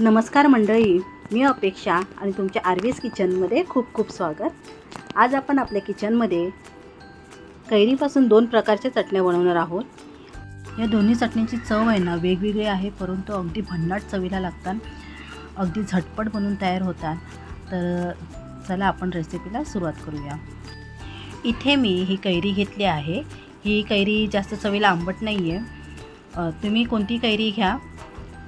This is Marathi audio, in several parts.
नमस्कार मंडळी मी अपेक्षा आणि तुमच्या आरवीज किचनमध्ये खूप खूप स्वागत. आज आपण आपल्या किचनमध्ये कैरीपासून दोन प्रकारच्या चटण्या बनवणार आहोत. या दोन्ही चटण्यांची चव आहे ना वेगवेगळी आहे परंतु अगदी भन्नाट चवीला लागतात. अगदी झटपट बनून तयार होतात. तर चला आपण रेसिपीला सुरुवात करूया. इथे मी ही कैरी घेतली आहे. ही कैरी जास्त चवीला आंबट नाही आहे तुम्ही कोणती कैरी घ्या.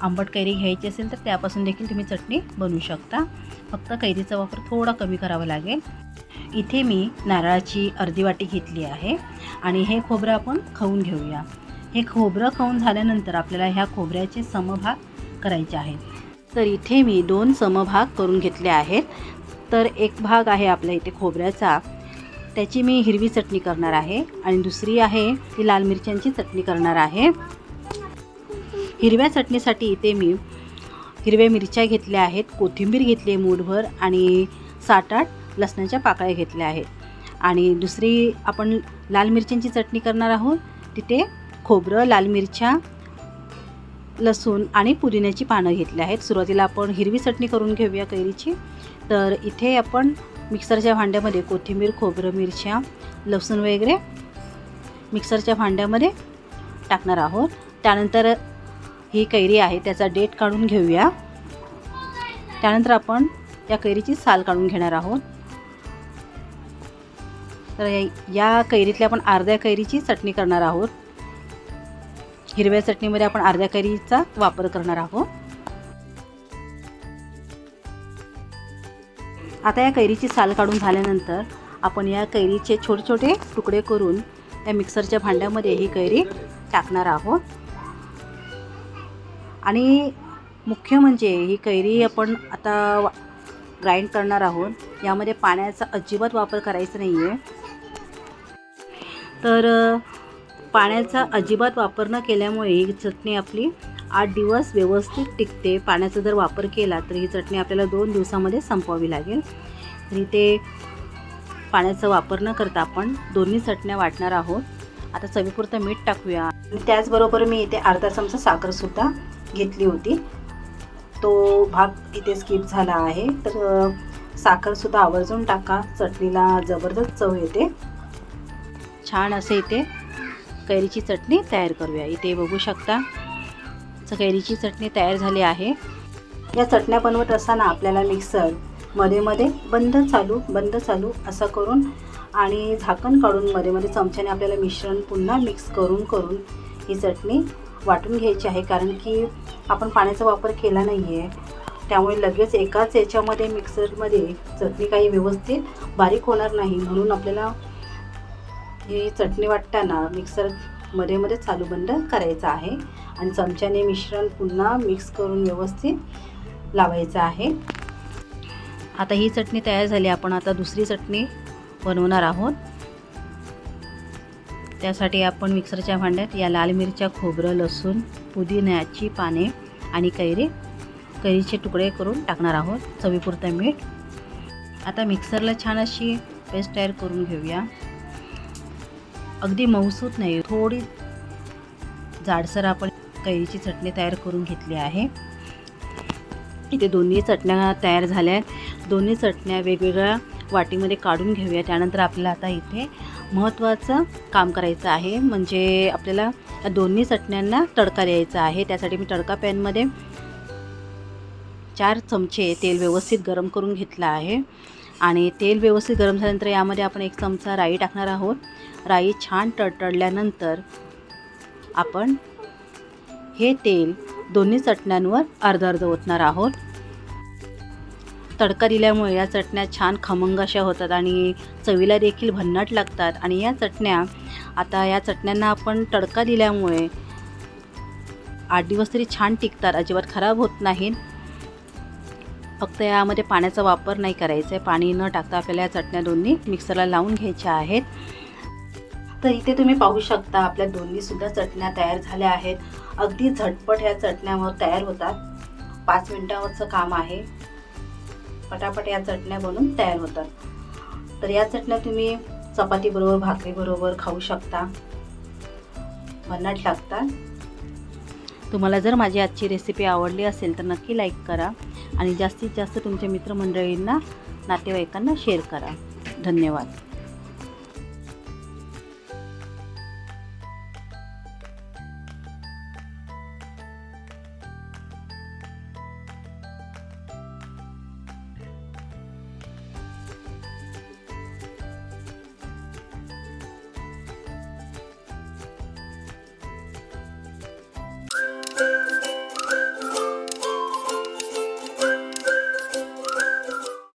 आंबट कैरी घ्यायची असेल तर त्यापासून देखील तुम्ही चटणी बनवू शकता. फक्त कैरीचा वापर थोडा कमी करावा लागेल. इथे मी नारळाची अर्धी वाटी घेतली आहे आणि हे खोबरं आपण खाऊन घेऊया. हे खोबरं खाऊन झाल्यानंतर आपल्याला ह्या खोबऱ्याचे समभाग करायचे आहेत. तर इथे मी दोन समभाग करून घेतले आहेत. तर एक भाग आहे आपल्या इथे खोबऱ्याचा. त्याची मी हिरवी चटणी करणार आहे आणि दुसरी आहे ती लाल मिरच्यांची चटणी करणार आहे. हिरव्या चटणीसाठी इथे मी हिरव्या मिरच्या घेतल्या आहेत कोथिंबीर घेतली आहे मूठभर आणि सात आठ लसणाच्या पाकळ्या घेतल्या आहेत. आणि दुसरी आपण लाल मिरच्यांची चटणी करणार आहोत. तिथे खोबरं लाल मिरच्या लसूण आणि पुदिन्याची पानं घेतली आहेत. सुरुवातीला आपण हिरवी चटणी करून घेऊया कैरीची. तर इथे आपण मिक्सरच्या भांड्यामध्ये कोथिंबीर खोबरं मिरच्या लसूण वगैरे मिक्सरच्या भांड्यामध्ये टाकणार आहोत. त्यानंतर ही कैरी आहे त्याचा डेट काढून घेऊया. त्यानंतर आपण या कैरीची साल काढून घेणार आहोत. तर या- कैरीतल्या आपण अर्ध्या कैरीची चटणी करणार आहोत. हिरव्या चटणीमध्ये आपण अर्ध्या कैरीचा वापर करणार आहोत. आता या कैरीची साल काढून झाल्यानंतर आपण या कैरीचे छोटे छोटे तुकडे करून या मिक्सरच्या भांड्यामध्ये ही कैरी टाकणार आहोत. आणि मुख्य म्हणजे ही कैरी आपण आता ग्राइंड करणार आहोत. यामध्ये पाण्याचा अजिबात वापर करायचा नाही आहे तर पाण्याचा अजिबात वापर न केल्यामुळे ही चटणी आपली आठ दिवस व्यवस्थित टिकते. पाण्याचा जर वापर केला तर ही चटणी आपल्याला दोन दिवसामध्ये संपवावी लागेल. तरी ते पाण्याचा वापर न करता आपण दोन्ही चटण्या वाटणार आहोत. आता चवीपुरतं मीठ टाकूया. आणि त्याचबरोबर मी इथे अर्धा चमचा साखरसुद्धा घेतली होती. तो भाग इथे स्किप झाला आहे. तर साखरसुद्धा आवर्जून टाका. चटणीला जबरदस्त चव येते. छान असे इथे कैरीची चटणी तयार करूया. इथे बघू शकता. कैरीची चटणी तयार झाली आहे. या चटण्या बनवत असताना आपल्याला मिक्सरमध्ये मध्ये बंद चालू बंद चालू असं करून आणि झाकण काढून मध्ये मध्ये चमच्याने आपल्याला मिश्रण पुन्हा मिक्स करून करून ही चटणी वाटून घ्यायची आहे कारण की आपण पाण्याचा वापर केला नाही आहे त्यामुळे लगेच एकाच याच्यामध्ये मिक्सरमध्ये चटणी काही व्यवस्थित बारीक होणार नाही. म्हणून आपल्याला ही चटणी वाटताना मिक्सरमध्ये मध्ये चालू बंद करायचं आहे. आणि चमच्याने मिश्रण पुन्हा मिक्स करून व्यवस्थित लावायचं आहे. आता ही चटणी तयार झाली. आपण आता दुसरी चटणी बनवणार आहोत. त्यासाठी आपण मिक्सरच्या भांड्यात या लाल मिरच्या खोबरं लसूण पुदिन्याची पाने आणि कैरी कैरीचे तुकडे करून टाकणार आहोत. चवीपुरतं मीठ. आता मिक्सरला छान अशी पेस्ट तयार करून घेऊया. अगदी मऊसूत नाही थोडी जाडसर आपण कैरीची चटणी तयार करून घेतली आहे. इथे दोन्ही चटण्या तयार झाल्या आहेत. दोन्ही चटण्या वेगवेगळ्या वाटीमध्ये काढून घेऊया. त्यानंतर आपल्याला आता इथे महत्त्वाचं काम करायचं आहे. म्हणजे आपल्याला या दोन्ही चटण्यांना तडका द्यायचा आहे. त्यासाठी मी तडका पॅनमध्ये चार चमचे तेल व्यवस्थित गरम करून घेतलं आहे. आणि तेल व्यवस्थित गरम झाल्यानंतर यामध्ये आपण एक चमचा राई टाकणार आहोत. राई छान तडतडल्यानंतर आपण हे तेल दोन्ही चटण्यांवर अर्ध अर्ध ओतणार आहोत. तडका दिल्यामुळे या चटण्या छान खमंग अशा होतात आणि चवीला देखील भन्नाट लागतात. आणि या चटण्या आता या चटण्यांना आपण तडका दिल्यामुळे आठ दिवस तरी छान टिकतात अजिबात खराब होत नाहीत. फक्त यामध्ये पाण्याचा वापर नाही करायचा आहे. पाणी न टाकता आपल्याला या चटण्या दोन्ही मिक्सरला लावून घ्यायच्या आहेत. तर इथे तुम्ही पाहू शकता आपल्या दोन्हीसुद्धा चटण्या तयार झाल्या आहेत. अगदी झटपट ह्या चटण्यावर तयार होतात. पाच मिनटावरचं काम आहे. पटापट या चटण्या बनून तयार होतात. तर या चटण्या तुम्ही चपातीबरोबर भाकरीबरोबर खाऊ शकता. भन्नाट लागतात. तुम्हाला जर माझी आजची रेसिपी आवडली असेल तर नक्की लाईक करा आणि जास्तीत जास्त तुमच्या मित्रमंडळींना नातेवाईकांना शेअर करा. धन्यवाद.